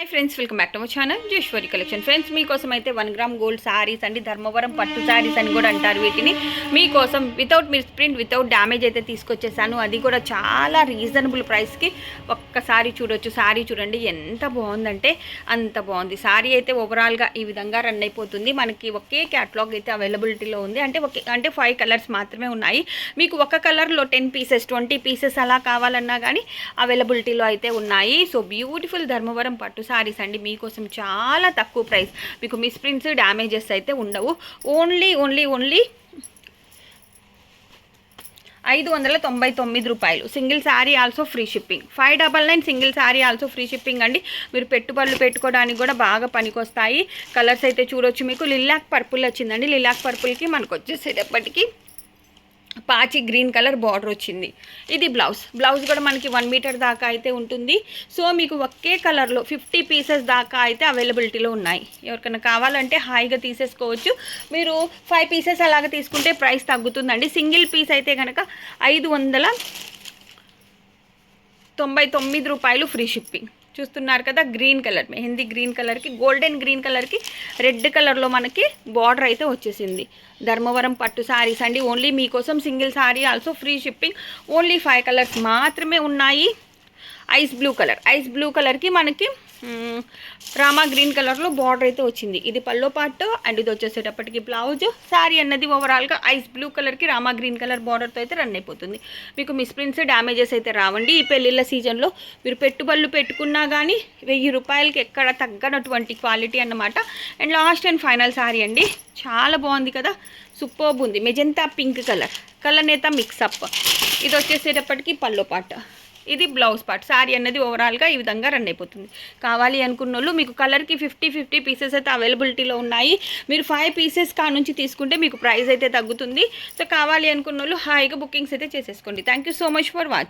Hi friends welcome back to my channel Jeshwari collection friends మీకోసం అయితే one gram gold saris అండి ధర్మవరం పట్టు సారీస్ అని కూడా అంటారు వీటిని. మీకోసం without miss print without damage అయితే తీసుకొచ్చేసాను. అది కూడా చాలా రీజనబుల్ ప్రైస్కి ఒక్కసారి చూడొచ్చు. సారీ చూడండి ఎంత బాగుందంటే అంత బాగుంది. సారీ అయితే ఓవరాల్గా ఈ విధంగా రన్ అయిపోతుంది. మనకి ఒకే క్యాటలాగ్ అయితే అవైలబిలిటీలో ఉంది. అంటే ఒకే అంటే ఫైవ్ కలర్స్ మాత్రమే ఉన్నాయి. మీకు ఒక కలర్లో టెన్ పీసెస్ ట్వంటీ పీసెస్ అలా కావాలన్నా కానీ అవైలబిలిటీలో అయితే ఉన్నాయి. సో బ్యూటిఫుల్ ధర్మవరం పట్టు సారీస్ అండి. మీకోసం చాలా తక్కువ ప్రైస్. మీకు మిస్ప్రింట్స్ డ్యామేజెస్ అయితే ఉండవు. ఓన్లీ ఓన్లీ ఓన్లీ ఐదు వందల తొంభై తొమ్మిది రూపాయలు. Single sari also free shipping five double nine single sari also free shipping అండి. మీరు పెట్టుబడులు పెట్టుకోవడానికి కూడా బాగా పనికొస్తాయి. కలర్స్ అయితే చూడొచ్చు మీకు. లిలాక్ పర్పుల్ వచ్చిందండి. లిలాక్ పర్పుల్కి మనకు వచ్చేసేటప్పటికి పాచి గ్రీన్ కలర్ బార్డర్ వచ్చింది. ఇది బ్లౌజ్. బ్లౌజ్ కూడా మనకి వన్ మీటర్ దాకా అయితే ఉంటుంది. సో మీకు ఒకే కలర్లో ఫిఫ్టీ పీసెస్ దాకా అయితే అవైలబిలిటీలో ఉన్నాయి. ఎవరికైనా కావాలంటే హాయిగా తీసేసుకోవచ్చు. మీరు ఫైవ్ పీసెస్ అలాగ తీసుకుంటే ప్రైస్ తగ్గుతుందండి. సింగిల్ పీస్ అయితే కనుక ఐదు వందల తొంభై తొమ్మిది రూపాయలు ఫ్రీ షిప్పింగ్. చూస్తున్నారు కదా గ్రీన్ కలర్ మెహందీ గ్రీన్ కలర్కి గోల్డెన్ గ్రీన్ కలర్కి రెడ్ కలర్లో మనకి బార్డర్ అయితే వచ్చేసింది. ధర్మవరం పట్టు శారీస్ అండి ఓన్లీ మీకోసం single sari also free shipping only five colours మాత్రమే ఉన్నాయి. Ice blue colour ice blue కలర్కి మనకి రామా గ్రీన్ కలర్లో బార్డర్ అయితే వచ్చింది. ఇది పల్లో పాటు అండ్ ఇది వచ్చేసేటప్పటికి బ్లౌజ్ శారీ అన్నది ఓవరాల్గా ఐస్ బ్లూ కలర్కి రామా గ్రీన్ కలర్ బార్డర్తో అయితే రన్ అయిపోతుంది. మీకు మిస్ప్రింట్స్ డ్యామేజెస్ అయితే రావండి. ఈ పెళ్ళిళ్ళ సీజన్లో మీరు పెట్టుబడులు పెట్టుకున్నా కానీ వెయ్యి రూపాయలకి ఎక్కడ తగ్గనటువంటి క్వాలిటీ అన్నమాట. And last and final sari అండి. చాలా బాగుంది కదా. సూపర్బ్ ఉంది. మెజంతా పింక్ కలర్ కలర్ నేత మిక్సప్ ఇది వచ్చేసేటప్పటికి పల్లో పాట. ఇది బ్లౌజ్ పార్ట్. శారీ అనేది ఓవరాల్గా ఈ విధంగా రన్ అయిపోతుంది. కావాలి అనుకున్న వాళ్ళు మీకు కలర్కి ఫిఫ్టీ ఫిఫ్టీ పీసెస్ అయితే అవైలబిలిటీలో ఉన్నాయి. మీరు ఫైవ్ పీసెస్ కా నుంచి తీసుకుంటే మీకు ప్రైస్ అయితే తగ్గుతుంది. సో కావాలి అనుకున్న వాళ్ళు హాయిగా బుకింగ్స్ అయితే చేసేసుకోండి. Thank you so much for watching